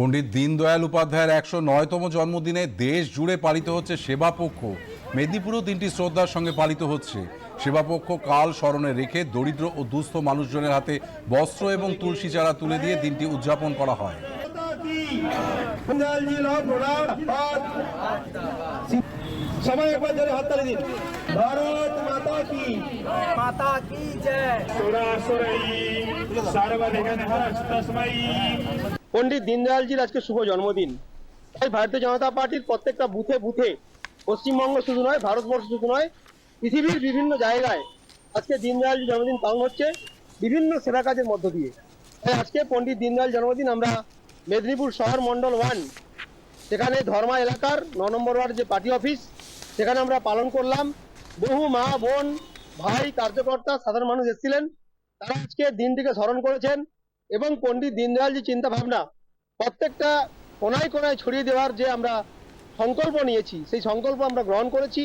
পণ্ডিত দীনদয়াল উপাধ্যায়ের একশো নয়তম জন্মদিনে দেশ জুড়ে পালিত হচ্ছে সেবাপক্ষ মেদিনীপুরেও দিনটি শ্রদ্ধার সঙ্গে পালিত হচ্ছে। সেবাপক্ষ কাল স্মরণে রেখে দরিদ্র ও দুস্থ মানুষজনের হাতে বস্ত্র এবং তুলসী চারা তুলে দিয়ে দিনটি উদযাপন করা হয়। সবাই একবার পণ্ডিত দীনদয়ালজির আজকে শুভ জন্মদিন। তাই ভারতীয় জনতা পার্টির প্রত্যেকটা বুথে বুথে পশ্চিমবঙ্গ শুধু নয়, ভারতবর্ষ শুধু নয়, পৃথিবীর বিভিন্ন জায়গায় আজকে দীনদয়ালজি জন্মদিন পালন হচ্ছে বিভিন্ন সেবা কাজের মধ্য দিয়ে। তাই আজকে পণ্ডিত দীনদয়াল জন্মদিন আমরা মেদিনীপুর শহর মণ্ডল ওয়ান, সেখানে ধর্মা এলাকার ন নম্বর ওয়ার্ড যে পার্টি অফিস, সেখানে আমরা পালন করলাম। বহু মা, বোন, ভাই, কার্যকর্তা, সাধারণ মানুষ এসেছিলেন। তারা আজকে দিনটিকে স্মরণ করেছেন। এবং পণ্ডিত চিন্তা ভাবনা প্রত্যেকটা কোনায় কোনায় ছড়িয়ে দেওয়ার যে আমরা সংকল্প নিয়েছি, সেই সংকল্প আমরা গ্রহণ করেছি।